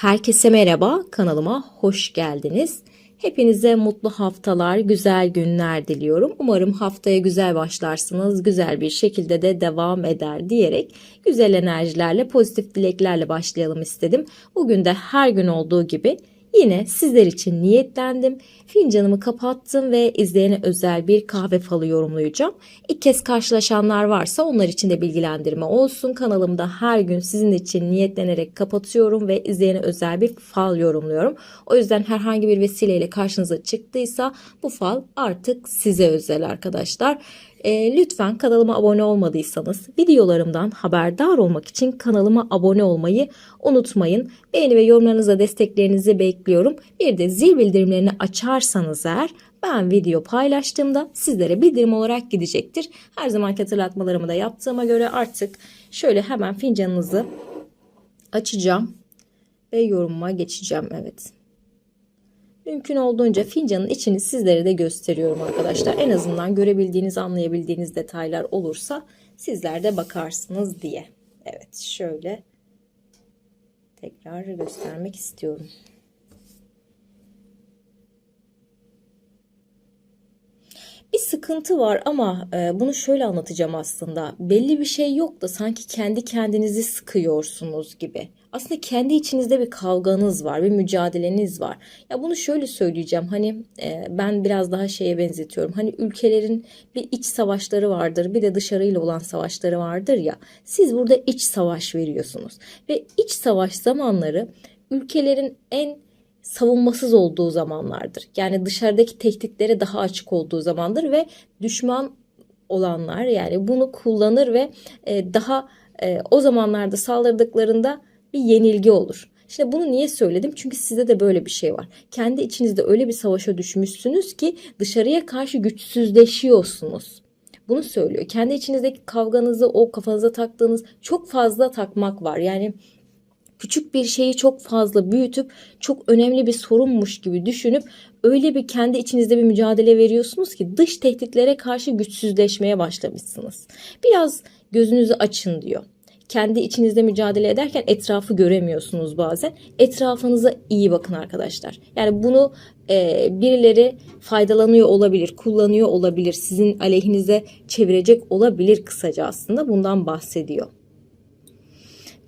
Herkese merhaba, kanalıma hoş geldiniz. Hepinize mutlu haftalar, güzel günler diliyorum. Umarım haftaya güzel başlarsınız, güzel bir şekilde de devam eder diyerek güzel enerjilerle, pozitif dileklerle başlayalım istedim. Bugün de her gün olduğu gibi Yine sizler için niyetlendim. Fincanımı kapattım ve izleyene özel bir kahve falı yorumlayacağım. İlk kez karşılaşanlar varsa onlar için de bilgilendirme olsun. Kanalımda her gün sizin için niyetlenerek kapatıyorum ve izleyene özel bir fal yorumluyorum. O yüzden herhangi bir vesileyle karşınıza çıktıysa bu fal artık size özel arkadaşlar. E, lütfen kanalıma abone olmadıysanız videolarımdan haberdar olmak için kanalıma abone olmayı unutmayın. Beğeni ve yorumlarınızla desteklerinizi bekliyorum. Bir de zil bildirimlerini açarsanız eğer ben video paylaştığımda sizlere bildirim olarak gidecektir. Her zamanki hatırlatmalarımı da yaptığıma göre artık şöyle hemen fincanınızı açacağım ve yorumuma geçeceğim. Evet. Mümkün olduğunca fincanın içini sizlere de gösteriyorum arkadaşlar. En azından görebildiğiniz, anlayabildiğiniz detaylar olursa sizler de bakarsınız diye. Evet şöyle tekrar göstermek istiyorum. Bir sıkıntı var ama e, bunu şöyle anlatacağım aslında. Belli bir şey yok da sanki kendi kendinizi sıkıyorsunuz gibi. Aslında kendi içinizde bir kavganız var, bir mücadeleniz var. Ya bunu şöyle söyleyeceğim. Hani e, ben biraz daha şeye benzetiyorum. Hani ülkelerin bir iç savaşları vardır, bir de dışarıyla olan savaşları vardır ya. Siz burada iç savaş veriyorsunuz ve iç savaş zamanları ülkelerin en savunmasız olduğu zamanlardır. Yani dışarıdaki tehditlere daha açık olduğu zamandır ve düşman olanlar yani bunu kullanır ve e, daha e, o zamanlarda saldırdıklarında bir yenilgi olur. İşte bunu niye söyledim? Çünkü sizde de böyle bir şey var. Kendi içinizde öyle bir savaşa düşmüşsünüz ki dışarıya karşı güçsüzleşiyorsunuz. Bunu söylüyor. Kendi içinizdeki kavganızı o kafanıza taktığınız çok fazla takmak var. Yani küçük bir şeyi çok fazla büyütüp çok önemli bir sorunmuş gibi düşünüp öyle bir kendi içinizde bir mücadele veriyorsunuz ki dış tehditlere karşı güçsüzleşmeye başlamışsınız. Biraz gözünüzü açın diyor. Kendi içinizde mücadele ederken etrafı göremiyorsunuz bazen. Etrafınıza iyi bakın arkadaşlar. Yani bunu e, birileri faydalanıyor olabilir, kullanıyor olabilir, sizin aleyhinize çevirecek olabilir kısaca aslında bundan bahsediyor.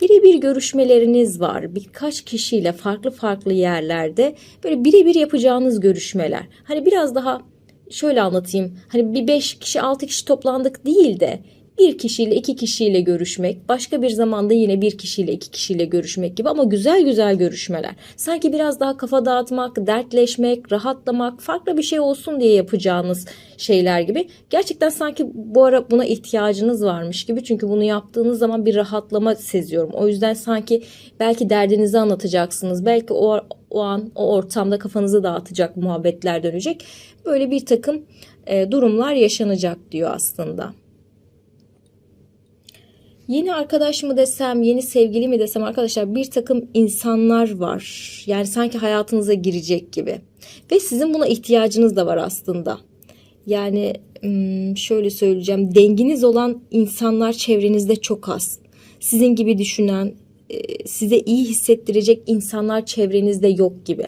Birebir görüşmeleriniz var. Birkaç kişiyle farklı farklı yerlerde böyle birebir yapacağınız görüşmeler. Hani biraz daha şöyle anlatayım. Hani bir 5 kişi 6 kişi toplandık değil de bir kişiyle iki kişiyle görüşmek, başka bir zamanda yine bir kişiyle iki kişiyle görüşmek gibi ama güzel güzel görüşmeler. Sanki biraz daha kafa dağıtmak, dertleşmek, rahatlamak, farklı bir şey olsun diye yapacağınız şeyler gibi. Gerçekten sanki bu ara buna ihtiyacınız varmış gibi. Çünkü bunu yaptığınız zaman bir rahatlama seziyorum. O yüzden sanki belki derdinizi anlatacaksınız. Belki o, o an o ortamda kafanızı dağıtacak muhabbetler dönecek. Böyle bir takım e, durumlar yaşanacak diyor aslında. Yeni arkadaş mı desem, yeni sevgili mi desem arkadaşlar bir takım insanlar var. Yani sanki hayatınıza girecek gibi. Ve sizin buna ihtiyacınız da var aslında. Yani şöyle söyleyeceğim. Denginiz olan insanlar çevrenizde çok az. Sizin gibi düşünen, size iyi hissettirecek insanlar çevrenizde yok gibi.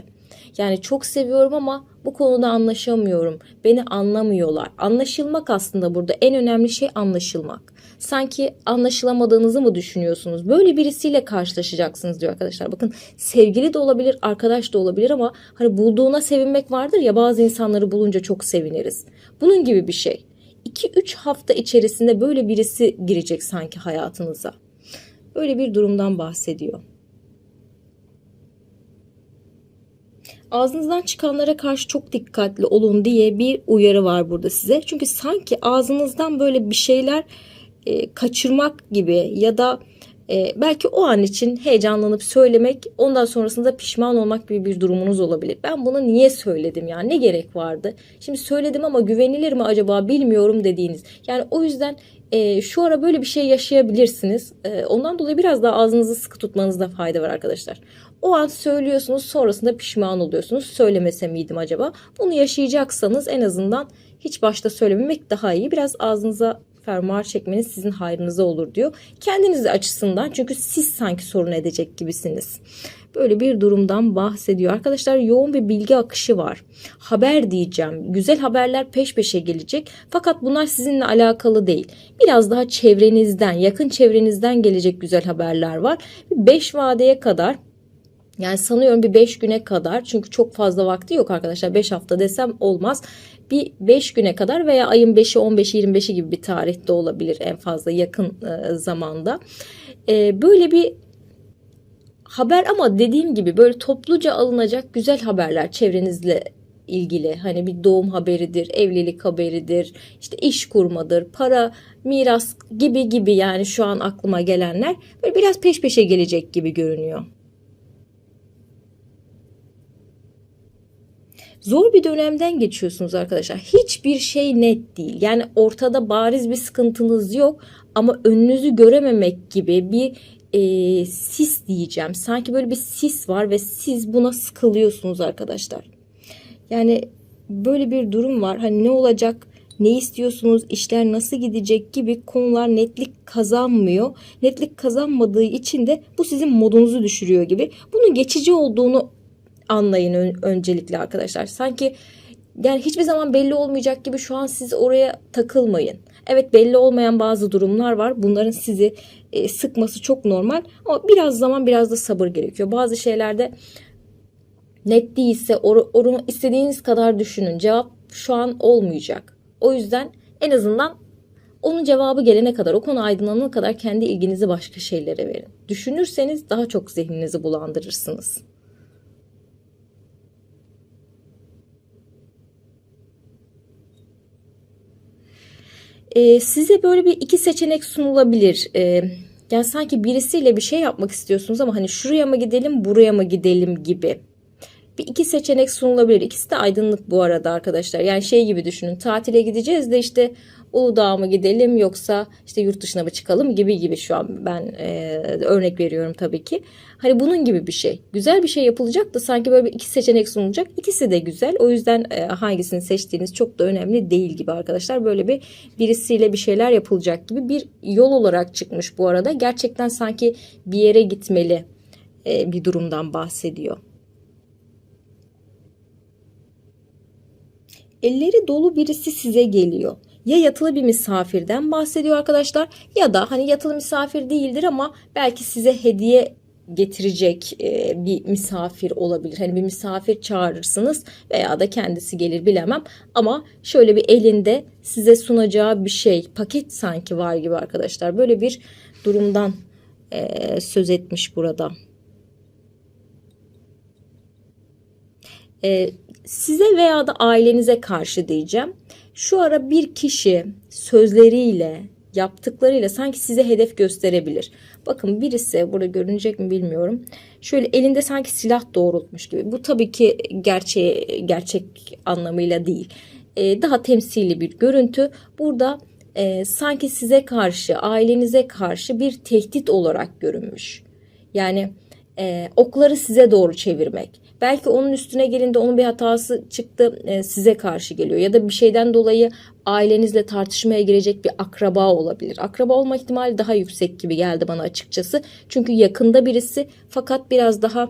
Yani çok seviyorum ama bu konuda anlaşamıyorum. Beni anlamıyorlar. Anlaşılmak aslında burada en önemli şey anlaşılmak. Sanki anlaşılamadığınızı mı düşünüyorsunuz? Böyle birisiyle karşılaşacaksınız diyor arkadaşlar. Bakın sevgili de olabilir, arkadaş da olabilir ama hani bulduğuna sevinmek vardır ya bazı insanları bulunca çok seviniriz. Bunun gibi bir şey. 2-3 hafta içerisinde böyle birisi girecek sanki hayatınıza. Öyle bir durumdan bahsediyor. Ağzınızdan çıkanlara karşı çok dikkatli olun diye bir uyarı var burada size. Çünkü sanki ağzınızdan böyle bir şeyler e, kaçırmak gibi ya da e, belki o an için heyecanlanıp söylemek ondan sonrasında pişman olmak gibi bir durumunuz olabilir. Ben bunu niye söyledim ya ne gerek vardı? Şimdi söyledim ama güvenilir mi acaba bilmiyorum dediğiniz. Yani o yüzden e, şu ara böyle bir şey yaşayabilirsiniz. E, ondan dolayı biraz daha ağzınızı sıkı tutmanızda fayda var arkadaşlar. O an söylüyorsunuz sonrasında pişman oluyorsunuz. Söylemese miydim acaba? Bunu yaşayacaksanız en azından hiç başta söylememek daha iyi. Biraz ağzınıza fermuar çekmeniz sizin hayrınıza olur diyor. Kendiniz açısından çünkü siz sanki sorun edecek gibisiniz. Böyle bir durumdan bahsediyor. Arkadaşlar yoğun bir bilgi akışı var. Haber diyeceğim. Güzel haberler peş peşe gelecek. Fakat bunlar sizinle alakalı değil. Biraz daha çevrenizden, yakın çevrenizden gelecek güzel haberler var. 5 vadeye kadar yani sanıyorum bir 5 güne kadar çünkü çok fazla vakti yok arkadaşlar 5 hafta desem olmaz. Bir 5 güne kadar veya ayın 5'i 15'i 25'i gibi bir tarihte olabilir en fazla yakın e, zamanda. E, böyle bir haber ama dediğim gibi böyle topluca alınacak güzel haberler çevrenizle ilgili hani bir doğum haberidir, evlilik haberidir, işte iş kurmadır, para, miras gibi gibi yani şu an aklıma gelenler böyle biraz peş peşe gelecek gibi görünüyor. Zor bir dönemden geçiyorsunuz arkadaşlar. Hiçbir şey net değil. Yani ortada bariz bir sıkıntınız yok ama önünüzü görememek gibi bir e, sis diyeceğim. Sanki böyle bir sis var ve siz buna sıkılıyorsunuz arkadaşlar. Yani böyle bir durum var. Hani ne olacak? Ne istiyorsunuz? işler nasıl gidecek gibi konular netlik kazanmıyor. Netlik kazanmadığı için de bu sizin modunuzu düşürüyor gibi. Bunun geçici olduğunu anlayın ön- öncelikle arkadaşlar. Sanki yani hiçbir zaman belli olmayacak gibi şu an siz oraya takılmayın. Evet belli olmayan bazı durumlar var. Bunların sizi e, sıkması çok normal. Ama biraz zaman biraz da sabır gerekiyor. Bazı şeylerde net değilse onu, onu istediğiniz kadar düşünün. Cevap şu an olmayacak. O yüzden en azından onun cevabı gelene kadar, o konu aydınlanana kadar kendi ilginizi başka şeylere verin. Düşünürseniz daha çok zihninizi bulandırırsınız. Ee, size böyle bir iki seçenek sunulabilir. Ee, yani sanki birisiyle bir şey yapmak istiyorsunuz ama hani şuraya mı gidelim, buraya mı gidelim gibi. Bir iki seçenek sunulabilir. İkisi de aydınlık bu arada arkadaşlar. Yani şey gibi düşünün. Tatile gideceğiz de işte Uludağ'a mı gidelim yoksa işte yurt dışına mı çıkalım gibi gibi şu an ben e, örnek veriyorum tabii ki. Hani bunun gibi bir şey. Güzel bir şey yapılacak da sanki böyle iki seçenek sunulacak. İkisi de güzel. O yüzden e, hangisini seçtiğiniz çok da önemli değil gibi arkadaşlar. Böyle bir birisiyle bir şeyler yapılacak gibi bir yol olarak çıkmış bu arada. Gerçekten sanki bir yere gitmeli e, bir durumdan bahsediyor. Elleri dolu birisi size geliyor. Ya yatılı bir misafirden bahsediyor arkadaşlar ya da hani yatılı misafir değildir ama belki size hediye getirecek e, bir misafir olabilir. Hani bir misafir çağırırsınız veya da kendisi gelir bilemem. Ama şöyle bir elinde size sunacağı bir şey, paket sanki var gibi arkadaşlar. Böyle bir durumdan e, söz etmiş burada. E, size veya da ailenize karşı diyeceğim. Şu ara bir kişi sözleriyle, yaptıklarıyla sanki size hedef gösterebilir. Bakın birisi burada görünecek mi bilmiyorum. Şöyle elinde sanki silah doğrultmuş gibi. Bu tabii ki gerçeği, gerçek anlamıyla değil. Ee, daha temsili bir görüntü. Burada e, sanki size karşı, ailenize karşı bir tehdit olarak görünmüş. Yani e, okları size doğru çevirmek. Belki onun üstüne gelinde onun bir hatası çıktı e, size karşı geliyor. Ya da bir şeyden dolayı ailenizle tartışmaya girecek bir akraba olabilir. Akraba olma ihtimali daha yüksek gibi geldi bana açıkçası. Çünkü yakında birisi fakat biraz daha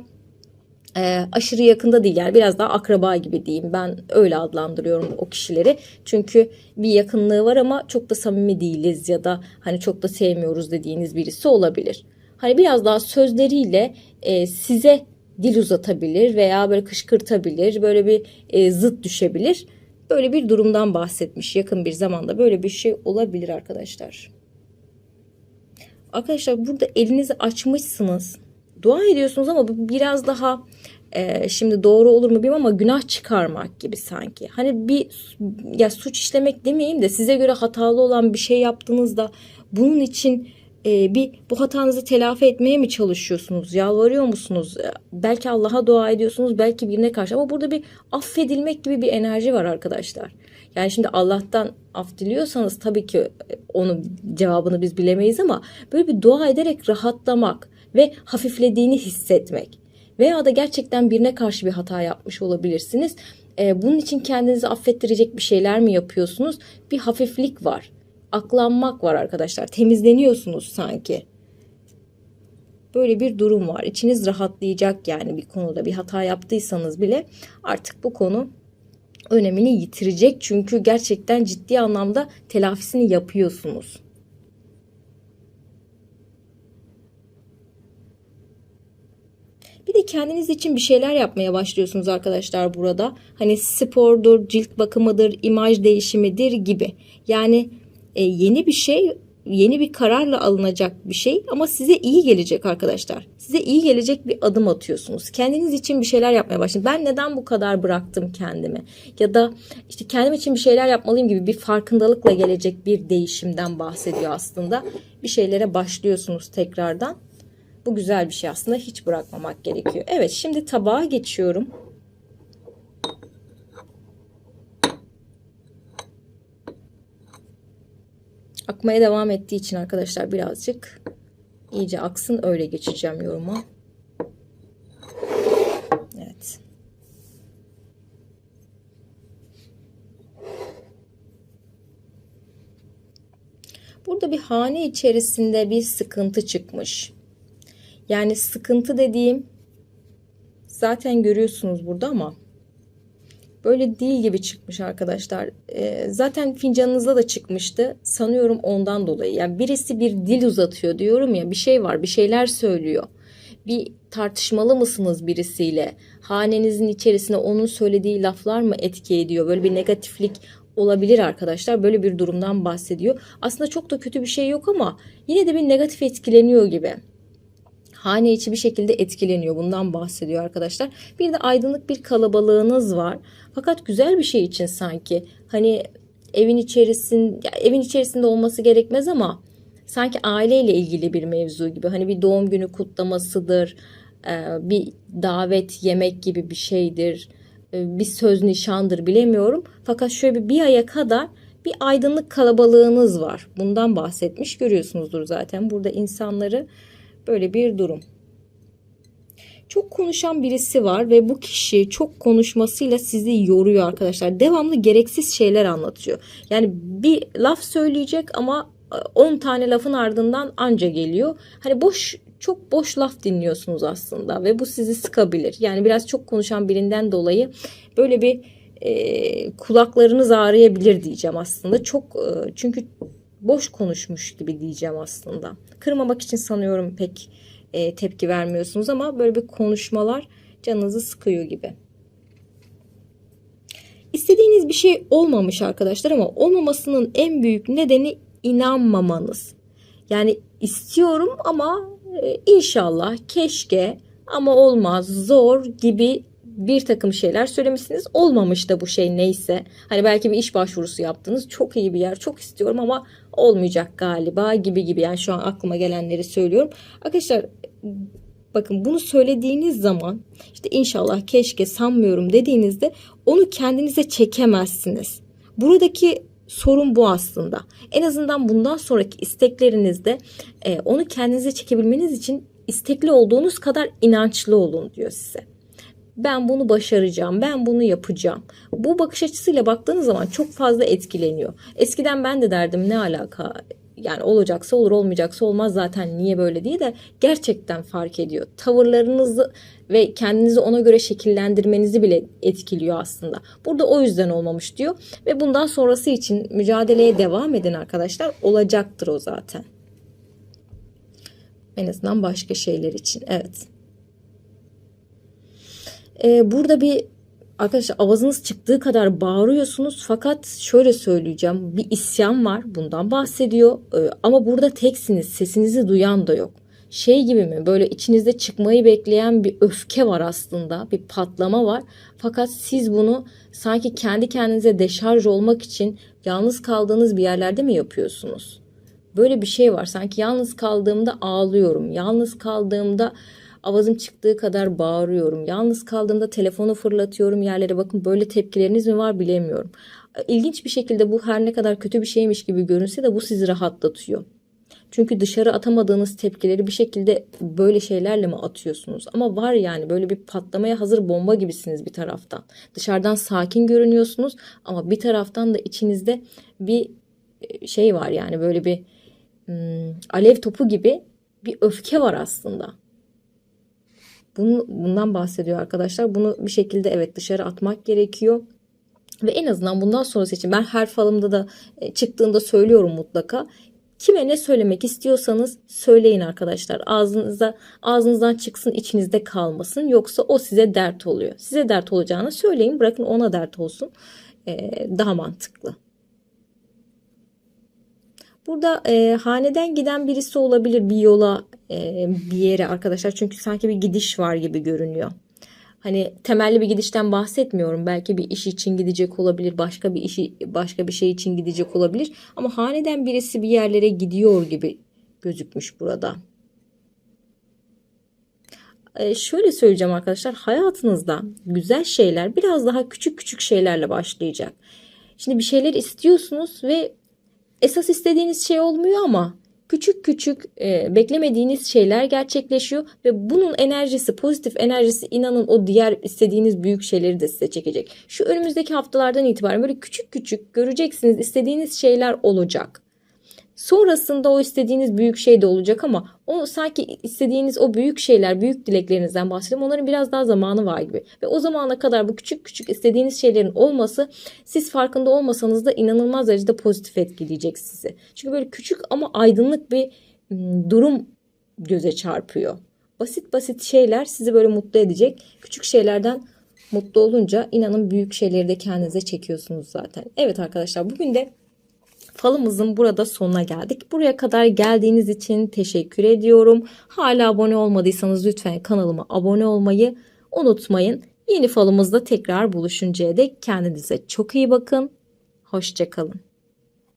e, aşırı yakında değil yani biraz daha akraba gibi diyeyim ben öyle adlandırıyorum o kişileri çünkü bir yakınlığı var ama çok da samimi değiliz ya da hani çok da sevmiyoruz dediğiniz birisi olabilir. Hani biraz daha sözleriyle e, size dil uzatabilir veya böyle kışkırtabilir, böyle bir e, zıt düşebilir. Böyle bir durumdan bahsetmiş yakın bir zamanda böyle bir şey olabilir arkadaşlar. Arkadaşlar burada elinizi açmışsınız. Dua ediyorsunuz ama bu biraz daha e, şimdi doğru olur mu bilmem ama günah çıkarmak gibi sanki. Hani bir ya suç işlemek demeyeyim de size göre hatalı olan bir şey yaptığınızda bunun için e, bir bu hatanızı telafi etmeye mi çalışıyorsunuz? Yalvarıyor musunuz? E, belki Allah'a dua ediyorsunuz, belki birine karşı ama burada bir affedilmek gibi bir enerji var arkadaşlar. Yani şimdi Allah'tan af diliyorsanız tabii ki onun cevabını biz bilemeyiz ama böyle bir dua ederek rahatlamak ve hafiflediğini hissetmek veya da gerçekten birine karşı bir hata yapmış olabilirsiniz. E, bunun için kendinizi affettirecek bir şeyler mi yapıyorsunuz? Bir hafiflik var aklanmak var arkadaşlar. Temizleniyorsunuz sanki. Böyle bir durum var. İçiniz rahatlayacak yani bir konuda bir hata yaptıysanız bile artık bu konu önemini yitirecek. Çünkü gerçekten ciddi anlamda telafisini yapıyorsunuz. Bir de kendiniz için bir şeyler yapmaya başlıyorsunuz arkadaşlar burada. Hani spordur, cilt bakımıdır, imaj değişimidir gibi. Yani e, yeni bir şey, yeni bir kararla alınacak bir şey ama size iyi gelecek arkadaşlar. Size iyi gelecek bir adım atıyorsunuz. Kendiniz için bir şeyler yapmaya başladınız. Ben neden bu kadar bıraktım kendimi? Ya da işte kendim için bir şeyler yapmalıyım gibi bir farkındalıkla gelecek bir değişimden bahsediyor aslında. Bir şeylere başlıyorsunuz tekrardan. Bu güzel bir şey aslında. Hiç bırakmamak gerekiyor. Evet şimdi tabağa geçiyorum. Akmaya devam ettiği için arkadaşlar birazcık iyice aksın öyle geçeceğim yoruma. Evet. Burada bir hane içerisinde bir sıkıntı çıkmış. Yani sıkıntı dediğim zaten görüyorsunuz burada ama böyle dil gibi çıkmış arkadaşlar. Ee, zaten fincanınızda da çıkmıştı. Sanıyorum ondan dolayı. Yani birisi bir dil uzatıyor diyorum ya bir şey var bir şeyler söylüyor. Bir tartışmalı mısınız birisiyle? Hanenizin içerisine onun söylediği laflar mı etki ediyor? Böyle bir negatiflik olabilir arkadaşlar. Böyle bir durumdan bahsediyor. Aslında çok da kötü bir şey yok ama yine de bir negatif etkileniyor gibi hane içi bir şekilde etkileniyor. Bundan bahsediyor arkadaşlar. Bir de aydınlık bir kalabalığınız var. Fakat güzel bir şey için sanki. Hani evin içerisinde evin içerisinde olması gerekmez ama sanki aileyle ilgili bir mevzu gibi. Hani bir doğum günü kutlamasıdır. Bir davet yemek gibi bir şeydir. Bir söz nişandır bilemiyorum. Fakat şöyle bir, bir aya kadar bir aydınlık kalabalığınız var. Bundan bahsetmiş görüyorsunuzdur zaten. Burada insanları Böyle bir durum. Çok konuşan birisi var ve bu kişi çok konuşmasıyla sizi yoruyor arkadaşlar. Devamlı gereksiz şeyler anlatıyor. Yani bir laf söyleyecek ama 10 tane lafın ardından anca geliyor. Hani boş çok boş laf dinliyorsunuz aslında ve bu sizi sıkabilir. Yani biraz çok konuşan birinden dolayı böyle bir e, kulaklarınız ağrıyabilir diyeceğim aslında. Çok e, çünkü boş konuşmuş gibi diyeceğim aslında. Kırmamak için sanıyorum pek e, tepki vermiyorsunuz ama böyle bir konuşmalar canınızı sıkıyor gibi. İstediğiniz bir şey olmamış arkadaşlar ama olmamasının en büyük nedeni inanmamanız. Yani istiyorum ama e, inşallah, keşke ama olmaz, zor gibi bir takım şeyler söylemişsiniz. Olmamış da bu şey neyse. Hani belki bir iş başvurusu yaptınız. Çok iyi bir yer, çok istiyorum ama olmayacak galiba gibi gibi. Yani şu an aklıma gelenleri söylüyorum. Arkadaşlar bakın bunu söylediğiniz zaman işte inşallah keşke sanmıyorum dediğinizde onu kendinize çekemezsiniz. Buradaki sorun bu aslında. En azından bundan sonraki isteklerinizde e, onu kendinize çekebilmeniz için istekli olduğunuz kadar inançlı olun diyor size ben bunu başaracağım, ben bunu yapacağım. Bu bakış açısıyla baktığınız zaman çok fazla etkileniyor. Eskiden ben de derdim ne alaka yani olacaksa olur olmayacaksa olmaz zaten niye böyle diye de gerçekten fark ediyor. Tavırlarınızı ve kendinizi ona göre şekillendirmenizi bile etkiliyor aslında. Burada o yüzden olmamış diyor ve bundan sonrası için mücadeleye devam edin arkadaşlar. Olacaktır o zaten. En azından başka şeyler için. Evet. Ee, burada bir arkadaşlar avazınız çıktığı kadar bağırıyorsunuz. Fakat şöyle söyleyeceğim bir isyan var bundan bahsediyor. Ee, ama burada teksiniz sesinizi duyan da yok. Şey gibi mi? Böyle içinizde çıkmayı bekleyen bir öfke var aslında bir patlama var. Fakat siz bunu sanki kendi kendinize deşarj olmak için yalnız kaldığınız bir yerlerde mi yapıyorsunuz? Böyle bir şey var. Sanki yalnız kaldığımda ağlıyorum yalnız kaldığımda Avazım çıktığı kadar bağırıyorum. Yalnız kaldığımda telefonu fırlatıyorum yerlere. Bakın böyle tepkileriniz mi var bilemiyorum. İlginç bir şekilde bu her ne kadar kötü bir şeymiş gibi görünse de bu sizi rahatlatıyor. Çünkü dışarı atamadığınız tepkileri bir şekilde böyle şeylerle mi atıyorsunuz? Ama var yani böyle bir patlamaya hazır bomba gibisiniz bir taraftan. Dışarıdan sakin görünüyorsunuz ama bir taraftan da içinizde bir e, şey var yani böyle bir hmm, alev topu gibi bir öfke var aslında. Bunu, bundan bahsediyor arkadaşlar. Bunu bir şekilde evet dışarı atmak gerekiyor. Ve en azından bundan sonrası için ben her falımda da e, çıktığında söylüyorum mutlaka. Kime ne söylemek istiyorsanız söyleyin arkadaşlar. Ağzınıza ağzınızdan çıksın içinizde kalmasın. Yoksa o size dert oluyor. Size dert olacağını söyleyin. Bırakın ona dert olsun. Ee, daha mantıklı. Burada e, haneden giden birisi olabilir bir yola e, bir yere arkadaşlar. Çünkü sanki bir gidiş var gibi görünüyor. Hani temelli bir gidişten bahsetmiyorum. Belki bir iş için gidecek olabilir, başka bir işi başka bir şey için gidecek olabilir. Ama haneden birisi bir yerlere gidiyor gibi gözükmüş burada. Ee, şöyle söyleyeceğim arkadaşlar. Hayatınızda güzel şeyler biraz daha küçük küçük şeylerle başlayacak. Şimdi bir şeyler istiyorsunuz ve esas istediğiniz şey olmuyor ama küçük küçük e, beklemediğiniz şeyler gerçekleşiyor ve bunun enerjisi pozitif enerjisi inanın o diğer istediğiniz büyük şeyleri de size çekecek. Şu önümüzdeki haftalardan itibaren böyle küçük küçük göreceksiniz istediğiniz şeyler olacak. Sonrasında o istediğiniz büyük şey de olacak ama o sanki istediğiniz o büyük şeyler, büyük dileklerinizden bahsediyorum. Onların biraz daha zamanı var gibi. Ve o zamana kadar bu küçük küçük istediğiniz şeylerin olması siz farkında olmasanız da inanılmaz derecede pozitif etkileyecek sizi. Çünkü böyle küçük ama aydınlık bir durum göze çarpıyor. Basit basit şeyler sizi böyle mutlu edecek. Küçük şeylerden mutlu olunca inanın büyük şeyleri de kendinize çekiyorsunuz zaten. Evet arkadaşlar bugün de falımızın burada sonuna geldik. Buraya kadar geldiğiniz için teşekkür ediyorum. Hala abone olmadıysanız lütfen kanalıma abone olmayı unutmayın. Yeni falımızda tekrar buluşuncaya dek kendinize çok iyi bakın. Hoşçakalın.